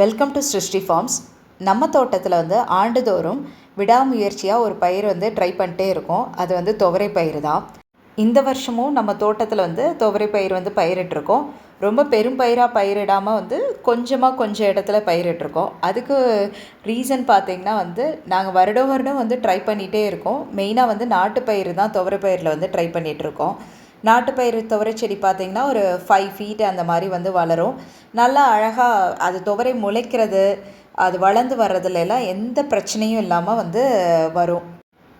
Welcome to சிருஷ்டி forms நம்ம தோட்டத்தில் வந்து ஆண்டுதோறும் விடாமுயற்சியாக ஒரு பயிர் வந்து ட்ரை பண்ணிட்டே இருக்கோம். அது வந்து துவரை பயிர் தான். இந்த வருஷமும் நம்ம தோட்டத்தில் வந்து துவரை பயிர் வந்து பயிரிட்டிருக்கோம் ரொம்ப பெரும் பயிராக பயிரிடாமல் வந்து கொஞ்சமாக கொஞ்சம் இடத்துல பயிரிட்டிருக்கோம் அதுக்கு ரீசன் பார்த்திங்கன்னா வந்து நாங்கள் வருடம் வருடம் வந்து ட்ரை பண்ணிகிட்டே இருக்கோம். மெயினாக வந்து நாட்டு பயிர் தான் துவரை பயிரில் வந்து ட்ரை பண்ணிகிட்ருக்கோம் நாட்டுப்பயிறு துவரை செடி பார்த்திங்கன்னா ஒரு ஃபைவ் ஃபீட் அந்த மாதிரி வந்து வளரும். நல்லா அழகாக அது துவரை முளைக்கிறது அது வளர்ந்து வர்றதுல எல்லாம் எந்த பிரச்சனையும் இல்லாமல் வந்து வரும்.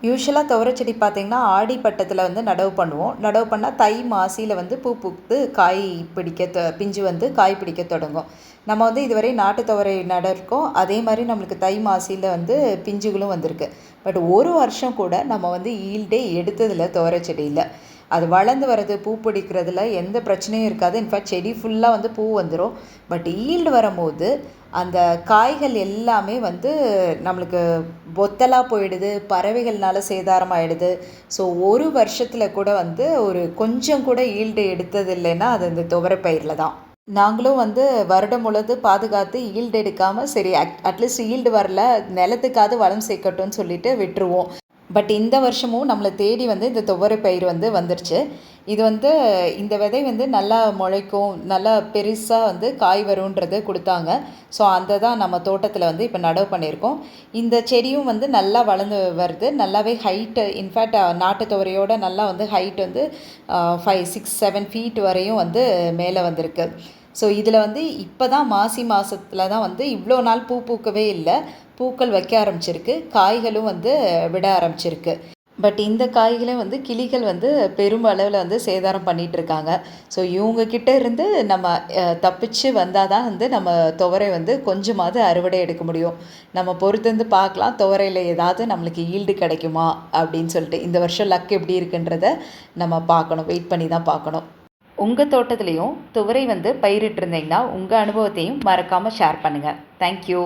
யூஸ்வலாக துவரை செடி பார்த்திங்கன்னா ஆடி பட்டத்தில் வந்து நடவு பண்ணுவோம். நடவு பண்ணால் தை மாசியில் வந்து பூ பூத்து காய் பிடிக்க தொ பிஞ்சு வந்து காய் பிடிக்க தொடங்கும். நம்ம வந்து இதுவரை நாட்டு துவரை நடக்கும் அதே மாதிரி நம்மளுக்கு தை மாசியில் வந்து பிஞ்சுகளும் வந்திருக்கு. பட் ஒரு வருஷம் கூட நம்ம வந்து ஈல்டே எடுத்ததில்லை துவரை செடியில். அது வளர்ந்து வர்றது பூ பிடிக்கிறதுல எந்த பிரச்சனையும் இருக்காது. இன்ஃபேக்ட் செடி ஃபுல்லாக வந்து பூ வந்துடும் பட் ஈல்டு வரும்போது அந்த காய்கள் எல்லாமே வந்து நம்மளுக்கு பொத்தலாக போயிடுது பறவைகள்னால சேதாரம் ஆகிடுது ஸோ ஒரு வருஷத்தில் கூட வந்து ஒரு கொஞ்சம் கூட ஈல்டு எடுத்தது இல்லைன்னா அது இந்த துவரப்பயிரில் தான். நாங்களும் வந்து வருடம் முழுது பாதுகாத்து ஈல்டு எடுக்காமல் சரி அட் அட்லீஸ்ட் ஈல்டு வரல நிலத்துக்காவது வளம் சேர்க்கட்டும்னு சொல்லிட்டு விட்டுருவோம். பட் இந்த வருஷமும் நம்மளை தேடி வந்து இந்த துவரை பயிர் வந்து வந்துருச்சு. இது வந்து இந்த விதை வந்து நல்லா முளைக்கும் நல்லா பெருசாக வந்து காய் வருன்றது கொடுத்தாங்க. ஸோ அந்த தான் நம்ம தோட்டத்தில் வந்து இப்போ நடவு பண்ணியிருக்கோம். இந்த செடியும் வந்து நல்லா வளர்ந்து வருது. நல்லாவே ஹைட்டு இன்ஃபேக்ட் நாட்டு துவரையோட நல்லா வந்து ஹைட் வந்து ஃபைவ் சிக்ஸ் செவன் ஃபீட் வரையும் வந்து மேலே வந்திருக்கு. ஸோ இதில் வந்து இப்போ தான் மாசி மாதத்தில் தான் வந்து இவ்வளோ நாள் பூ பூக்கவே இல்லை. பூக்கள் வைக்க ஆரம்பிச்சிருக்கு. காய்களும் வந்து விட ஆரம்பிச்சிருக்கு. பட் இந்த காய்களையும் வந்து கிளிகள் வந்து பெரும் அளவில் வந்து சேதாரம் பண்ணிகிட்டு இருக்காங்க. ஸோ இவங்கக்கிட்ட இருந்து நம்ம தப்பிச்சு வந்தால் தான் வந்து நம்ம துவரை வந்து கொஞ்சமாவது அறுவடை எடுக்க முடியும். நம்ம பொறுத்திருந்து பார்க்கலாம். துவரையில் ஏதாவது நம்மளுக்கு ஈல்டு கிடைக்குமா? அப்படின்னு சொல்லிட்டு இந்த வருஷம் லக் எப்படி இருக்குன்றத நம்ம பார்க்கணும். வெயிட் பண்ணி தான் பார்க்கணும். உங்கள் தோட்டத்துலேயும் துவரை வந்து பயிரிட்டிருந்தீங்கன்னா உங்கள் அனுபவத்தையும் மறக்காமல் ஷேர் பண்ணுங்கள் தேங்க்யூ